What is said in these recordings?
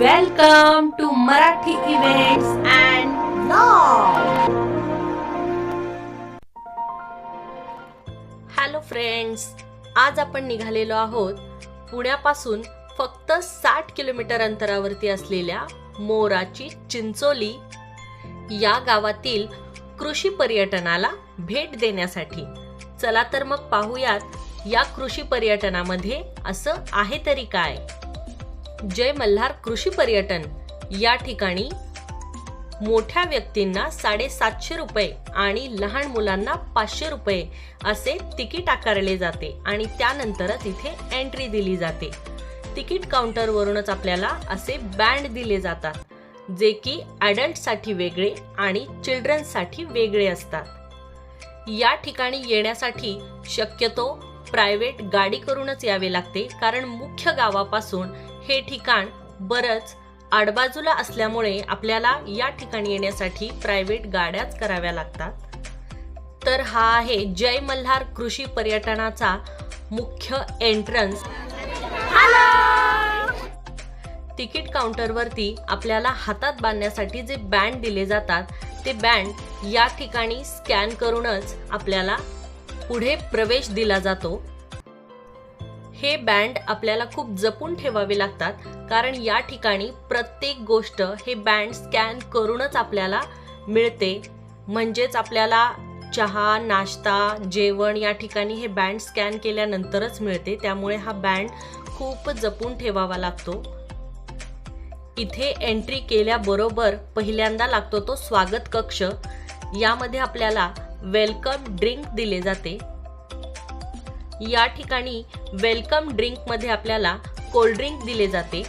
Welcome to Marathi events and hello friends आज आपण निघालेलो आहोत पुण्यापासून फक्त साठ किलोमीटर अंतरावरती असलेल्या मोराची चिंचोली या गावातील कृषी पर्यटनाला भेट देण्यासाठी. चला तर मग पाहूयात या कृषी पर्यटनामध्ये असं आहे तरी काय. जय मल्हार कृषी पर्यटन. या ठिकाणी मोठ्या व्यक्तींना साडेसातशे रुपये आणि लहान मुलांना पाचशे रुपये असे तिकीट आकारले जाते आणि त्यानंतरच इथे एंट्री दिली जाते. तिकीट काउंटरवरूनच आपल्याला असे बँड दिले जातात जे की ॲडल्टसाठी वेगळे आणि चिल्ड्रन्ससाठी वेगळे असतात. या ठिकाणी येण्यासाठी शक्यतो प्रायव्हेट गाडी करूनच यावे लागते कारण मुख्य गावापासून हे ठिकाण बरंच आडबाजूला असल्यामुळे आपल्याला या ठिकाणी येण्यासाठी प्रायव्हेट गाड्याच कराव्या लागतात. तर हा आहे जय मल्हार कृषी पर्यटनाचा मुख्य एंट्रन्स तिकीट काउंटरवरती आपल्याला हातात बांधण्यासाठी जे बँड दिले जातात ते बँड या ठिकाणी स्कॅन करूनच आपल्याला पुढे प्रवेश दिला जातो. हे बँड आपल्याला खूप जपून ठेवावे लागतात कारण या ठिकाणी प्रत्येक गोष्ट हे बँड स्कॅन करूनच आपल्याला मिळते. म्हणजेच आपल्याला चहा नाश्ता जेवण या ठिकाणी हे बँड स्कॅन केल्यानंतरच मिळते. त्यामुळे हा बँड खूप जपून ठेवावा लागतो. इथे एंट्री केल्याबरोबर पहिल्यांदा लागतो तो स्वागत कक्ष. यामध्ये आपल्याला वेलकम ड्रिंक दिले जाते. या ठिकाणी वेलकम ड्रिंकमध्ये आपल्याला कोल्ड्रिंक दिले जाते.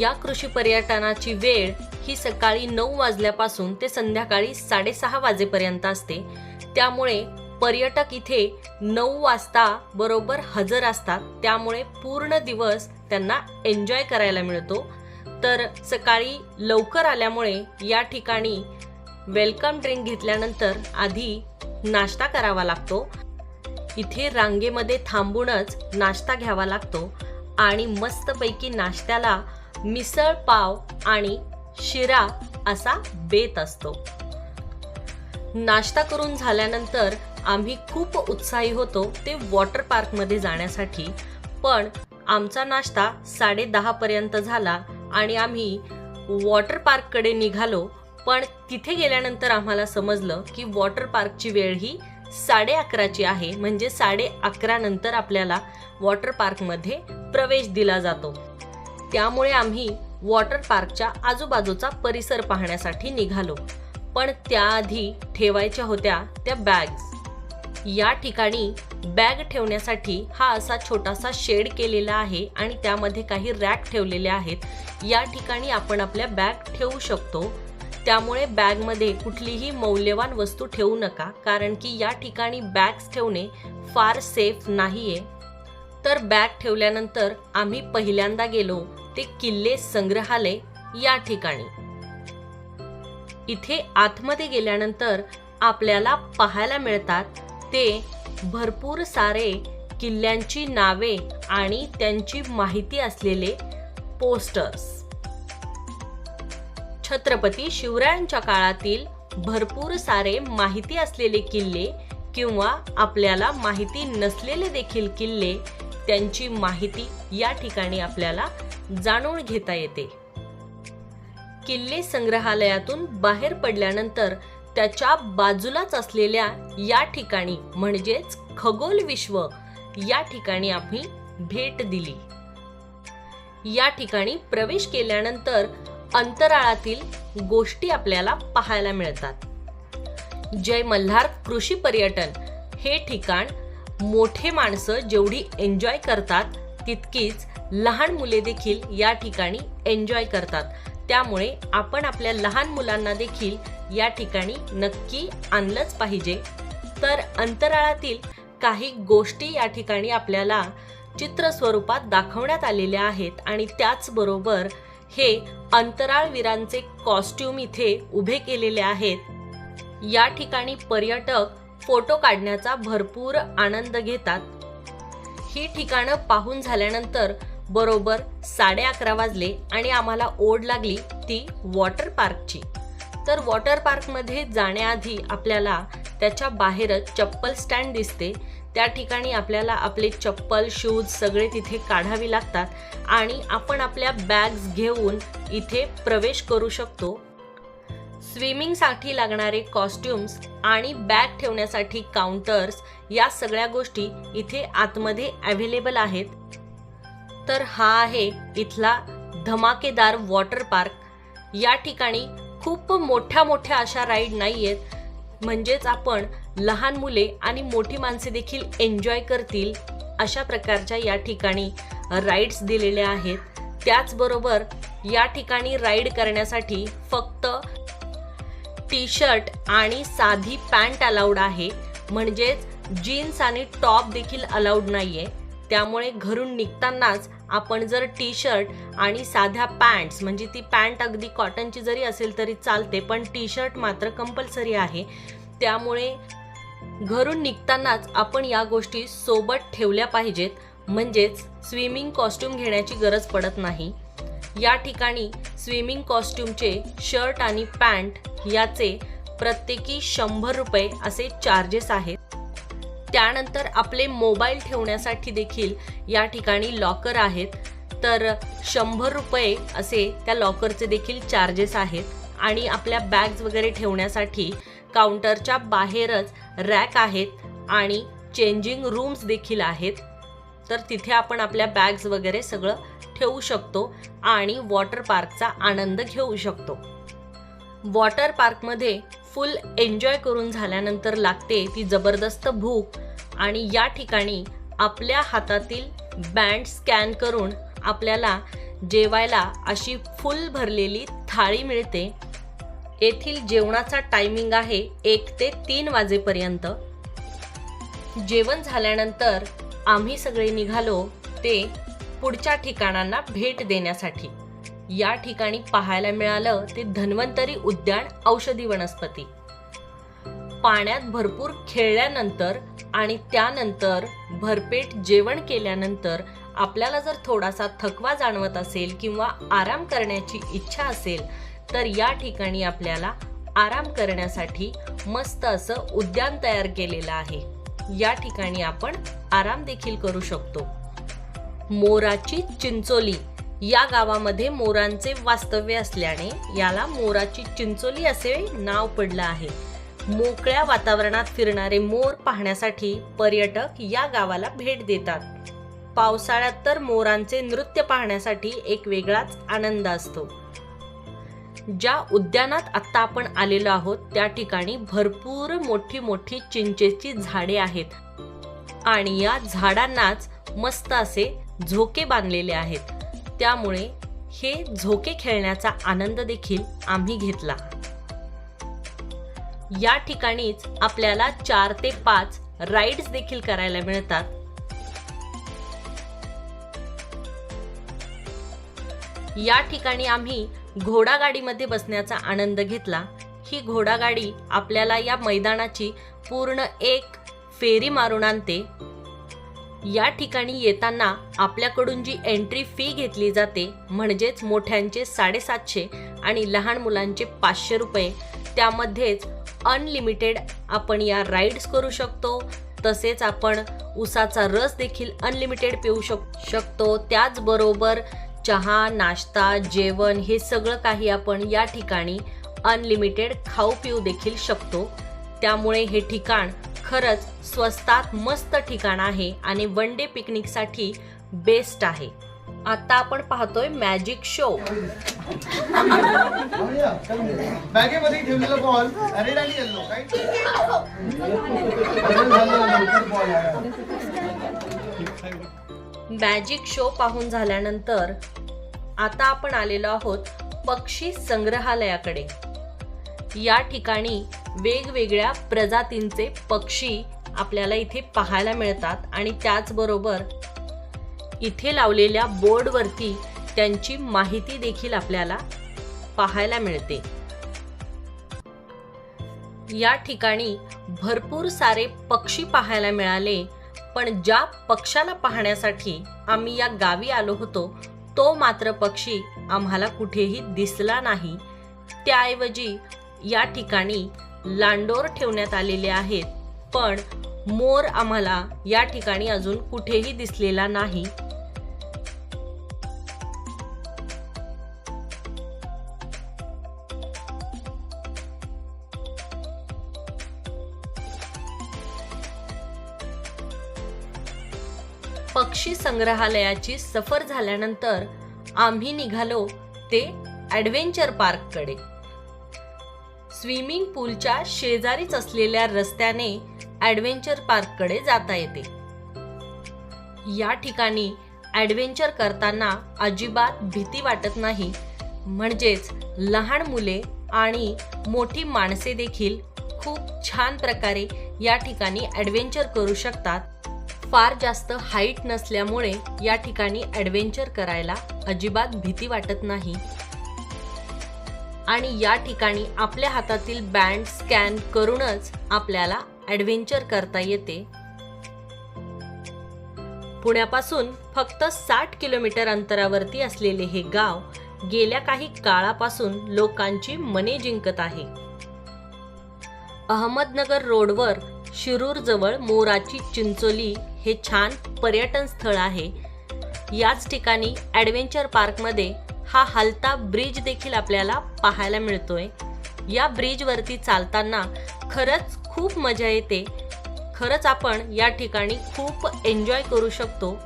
या कृषी पर्यटनाची वेळ ही सकाळी नऊ वाजल्यापासून ते संध्याकाळी साडेसहा वाजेपर्यंत असते. त्यामुळे पर्यटक इथे नऊ वाजता बरोबर हजर असतात. त्यामुळे पूर्ण दिवस त्यांना एन्जॉय करायला मिळतो. तर सकाळी लवकर आल्यामुळे या ठिकाणी वेलकम ड्रिंक घेतल्यानंतर आधी नाश्ता करावा लागतो. इथे रांगेमध्ये थांबूनच नाश्ता घ्यावा लागतो आणि मस्तपैकी नाश्त्याला मिसळ पाव आणि शिरा असा बेत असतो. नाश्ता करून झाल्यानंतर आम्ही खूप उत्साही होतो ते वॉटर पार्कमध्ये जाण्यासाठी. पण आमचा नाश्ता साडे पर्यंत झाला आणि आम्ही वॉटर पार्ककडे निघालो. पण तिथे गेल्यानंतर आम्हाला समजलं की वॉटर पार्कची वेळ ही साडे अकराची आहे. म्हणजे साडे अकरा नंतर आपल्याला वॉटर पार्कमध्ये प्रवेश दिला जातो. त्यामुळे आम्ही वॉटर पार्कच्या आजूबाजूचा परिसर पाहण्यासाठी निघालो. पण त्याआधी ठेवायच्या होत्या त्या बॅग्स. या ठिकाणी बॅग ठेवण्यासाठी हा असा छोटासा शेड केलेला आहे आणि त्यामध्ये काही रॅक ठेवलेले आहेत. या ठिकाणी आपण आपल्या बॅग ठेवू शकतो. त्यामुळे बॅगमध्ये कुठलीही मौल्यवान वस्तू ठेवू नका कारण की या ठिकाणी बॅग्स ठेवणे फार सेफ नाही आहे तर बॅग ठेवल्यानंतर आम्ही पहिल्यांदा गेलो ते किल्ले संग्रहालय या ठिकाणी. इथे आतमध्ये गेल्यानंतर आपल्याला पाहायला मिळतात ते भरपूर सारे किल्ल्यांची नावे आणि त्यांची माहिती असलेले पोस्टर्स छत्रपती शिवरायांच्या काळातील भरपूर सारे माहिती असलेले किल्ले किंवा आपल्याला माहिती नसलेले देखील किल्ले त्यांची माहिती या ठिकाणी आपल्याला जाणून घेता येते. किल्ले संग्रहालयातून बाहेर पडल्यानंतर त्याच्या बाजूलाच असलेल्या या ठिकाणी म्हणजेच खगोल विश्व या ठिकाणी आम्ही भेट दिली. या ठिकाणी प्रवेश केल्यानंतर अंतराळातील गोष्टी आपल्याला पाहायला मिळतात. जय मल्हार कृषी पर्यटन हे ठिकाण मोठे माणसं जेवढी एन्जॉय करतात तितकीच लहान मुले देखील या ठिकाणी एन्जॉय करतात. त्यामुळे आपण आपल्या लहान मुलांना देखील या ठिकाणी नक्की आणलंच पाहिजे. तर अंतराळातील काही गोष्टी या ठिकाणी आपल्याला चित्र स्वरूपात दाखवण्यात आलेल्या आहेत आणि त्याचबरोबर हे अंतराळवीरांचे कॉस्ट्यूम इथे उभे केलेले आहेत. या ठिकाणी पर्यटक फोटो काढण्याचा भरपूर आनंद घेतात. ही ठिकाणं पाहून झाल्यानंतर बरोबर साडे अकरा वाजले आणि आम्हाला ओढ लागली ती वॉटर पार्कची. तर वॉटर पार्कमध्ये जाण्याआधी आपल्याला त्याच्या बाहेरच चप्पल स्टँड दिसते. त्या ठिकाणी आपल्याला आपले चप्पल शूज सगळे तिथे काढावे लागतात आणि आपण आपल्या बॅग्स घेऊन इथे प्रवेश करू शकतो. स्विमिंगसाठी लागणारे कॉस्ट्युम्स आणि बॅग ठेवण्यासाठी काउंटर्स या सगळ्या गोष्टी इथे आतमध्ये अवेलेबल आहेत. तर हा आहे इथला धमाकेदार वॉटर पार्क या ठिकाणी खूप मोठ्या मोठ्या अशा राईड नाही आहेत म्हणजेच आपण लहान मुले आणि मोठी माणसे देखील एन्जॉय करतील अशा प्रकारच्या या ठिकाणी राईड्स दिलेल्या आहेत. त्याचबरोबर या ठिकाणी राईड करण्यासाठी फक्त टी शर्ट आणि साधी पॅन्ट अलाउड आहे. म्हणजेच जीन्स आणि टॉप देखील अलाउड नाही आहे त्यामुळे घरून निघतानाच आपण जर टी शर्ट आणि साध्या पॅन्ट्स म्हणजे ती पॅन्ट अगदी कॉटनची जरी असेल तरी चालते पण टी शर्ट मात्र कंपल्सरी आहे. त्यामुळे घरून निघतानाच आपण या गोष्टी सोबत ठेवल्या पाहिजेत म्हणजेच स्विमिंग कॉस्ट्यूम घेण्याची गरज पडत नाही. या ठिकाणी स्विमिंग कॉस्ट्यूमचे शर्ट आणि पॅन्ट याचे प्रत्येकी शंभर रुपये असे चार्जेस आहेत. त्यानंतर आपले मोबाईल ठेवण्यासाठी देखील या ठिकाणी लॉकर आहेत. तर शंभर रुपये असे त्या लॉकरचे देखील चार्जेस आहेत. आणि आपल्या बॅग्स वगैरे ठेवण्यासाठी काउंटरच्या बाहेरच रॅक आहेत आणि चेंजिंग रूम्स देखील आहेत. तर तिथे आपण आपल्या बॅग्स वगैरे सगळं ठेवू शकतो आणि वॉटर पार्कचा आनंद घेऊ शकतो. वॉटर पार्कमध्ये फुल एन्जॉय करून झाल्यानंतर लागते ती जबरदस्त भूक आणि या ठिकाणी आपल्या हातातील बँड स्कॅन करून आपल्याला जेवायला अशी फुल भरलेली थाळी मिळते. येथील जेवणाचा टायमिंग आहे एक ते तीन वाजेपर्यंत. जेवण झाल्यानंतर आम्ही सगळे निघालो ते पुढच्या ठिकाणांना भेट देण्यासाठी. या ठिकाणी पाहायला मिळालं ते धन्वंतरी उद्यान औषधी वनस्पती. पाण्यात भरपूर खेळल्यानंतर आणि त्यानंतर भरपेट जेवण केल्यानंतर आपल्याला जर थोडासा थकवा जाणवत असेल किंवा आराम करण्याची इच्छा असेल तर या ठिकाणी आपल्याला आराम करण्यासाठी मस्त असं उद्यान तयार केलेलं आहे. या ठिकाणी आपण आराम देखील करू शकतो. मोराची चिंचोली. या गावामध्ये मोरांचे वास्तव्य असल्याने याला मोराची चिंचोली असे नाव पडलं आहे. मोकळ्या वातावरणात फिरणारे मोर पाहण्यासाठी पर्यटक या गावाला भेट देतात. पावसाळ्यात तर मोरांचे नृत्य पाहण्यासाठी एक वेगळाच आनंद असतो. ज्या उद्यानात आत्ता आपण आलेलो आहोत त्या ठिकाणी भरपूर मोठी मोठी चिंचेची झाडे आहेत. आणि या झाडांनाच मस्त असे झोके बांधलेले आहेत. त्यामुळे हे झोके खेळण्याचा आनंद देखील आम्ही घेतला. या ठिकाणीच आपल्याला चार ते पाच राईड्स देखील करायला मिळतात. या ठिकाणी आम्ही घोडागाडीमध्ये बसण्याचा आनंद घेतला. ही घोडागाडी आपल्याला या मैदानाची पूर्ण एक फेरी मारून आणते. या ठिकाणी येताना आपल्याकडून जी एंट्री फी घेतली जाते म्हणजेच मोठ्यांचे साडेसातशे आणि लहान मुलांचे पाचशे रुपये त्यामध्येच अनलिमिटेड आपण या राईड्स करू शकतो. तसेच आपण उसाचा रस देखील अनलिमिटेड पिऊ शक शकतो. त्याचबरोबर चहा नाश्ता जेवण हे सगळं काही आपण या ठिकाणी अनलिमिटेड खाऊ पिऊ देखील शकतो. त्यामुळे हे ठिकाण खरंच स्वस्तात मस्त ठिकाण आहे आणि वन डे पिकनिकसाठी बेस्ट आहे. आता आपण पाहतोय मॅजिक शो बॅगेमध्ये ठेवलेला बॉल रेड आणि येल्लो काय मॅजिक शो पाहून झाल्यानंतर आता आपण आलेलो आहोत पक्षी संग्रहालयाकडे. या ठिकाणी वेगवेगळ्या प्रजातींचे पक्षी आपल्याला इथे पाहायला मिळतात आणि त्याचबरोबर इथे लावलेल्या बोर्डवरती त्यांची माहिती देखील आपल्याला पाहायला मिळते. या ठिकाणी भरपूर सारे पक्षी पाहायला मिळाले पण ज्या पक्ष्याला पाहण्यासाठी आम्ही या गावी आलो होतो तो मात्र पक्षी आम्हाला कुठेही दिसला नाही. त्याऐवजी या ठिकाणी लांडोर ठेवण्यात आलेले आहेत पण मोर आम्हाला या ठिकाणी अजून कुठेही दिसलेला नाही. पक्षी संग्रहालयाची सफर झाल्यानंतर आम्ही निघालो ते ॲडव्हेंचर पार्ककडे. स्विमिंग पूलच्या शेजारीच असलेल्या रस्त्याने ॲडव्हेंचर पार्ककडे जाता येते. या ठिकाणी ॲडव्हेंचर करताना अजिबात भीती वाटत नाही. म्हणजेच लहान मुले आणि मोठी माणसे देखील खूप छान प्रकारे या ठिकाणी ॲडव्हेंचर करू शकतात. फार जास्त हाईट नसल्यामुळे या ठिकाणी ॲडव्हेंचर करायला अजिबात भीती वाटत नाही. आणि या ठिकाणी आपल्या हातातील बँड स्कॅन करूनच आपल्याला ॲडव्हेंचर करता येते. पुण्यापासून फक्त साठ किलोमीटर अंतरावरती असलेले हे गाव गेल्या काही काळापासून लोकांची मने जिंकत आहे. अहमदनगर रोडवर शिरूरजवळ मोराची चिंचोली हे छान पर्यटन स्थळ आहे. याच ठिकाणी ॲडव्हेंचर पार्कमध्ये हा हलता ब्रिज देखील आपल्याला पाहायला मिळतोय. या ब्रिजवरती चालताना खरंच खूप मजा येते. खरंच आपण या ठिकाणी खूप एन्जॉय करू शकतो.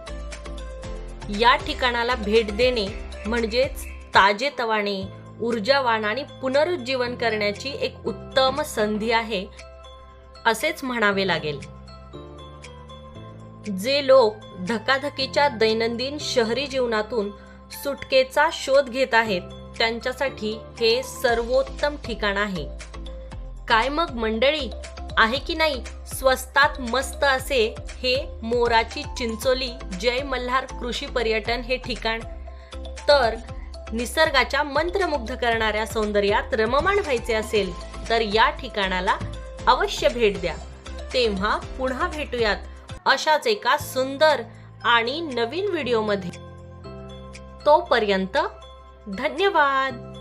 या ठिकाणाला भेट देणे म्हणजेच ताजेतवाने ऊर्जावान आणि पुनरुज्जीवन करण्याची एक उत्तम संधी आहे असेच म्हणावे लागेल. जे लोक धकाधकीच्या दैनंदिन शहरी जीवनातून सुटकेचा शोध घेत आहेत त्यांच्यासाठी हे सर्वोत्तम ठिकाण आहे. काय मग मंडळी? आहे की नाही? स्वस्तात मस्त असे हे मोराची चिंचोली जय मल्हार कृषी पर्यटन हे ठिकाण. तर निसर्गाच्या मंत्रमुग्ध करणाऱ्या सौंदर्यात रममाण व्हायचे असेल तर या ठिकाणाला अवश्य भेट द्या. तेव्हा पुन्हा भेटूयात. अशाच एका सुंदर आणि नवीन व्हिडिओमध्ये. तोपर्यंत धन्यवाद.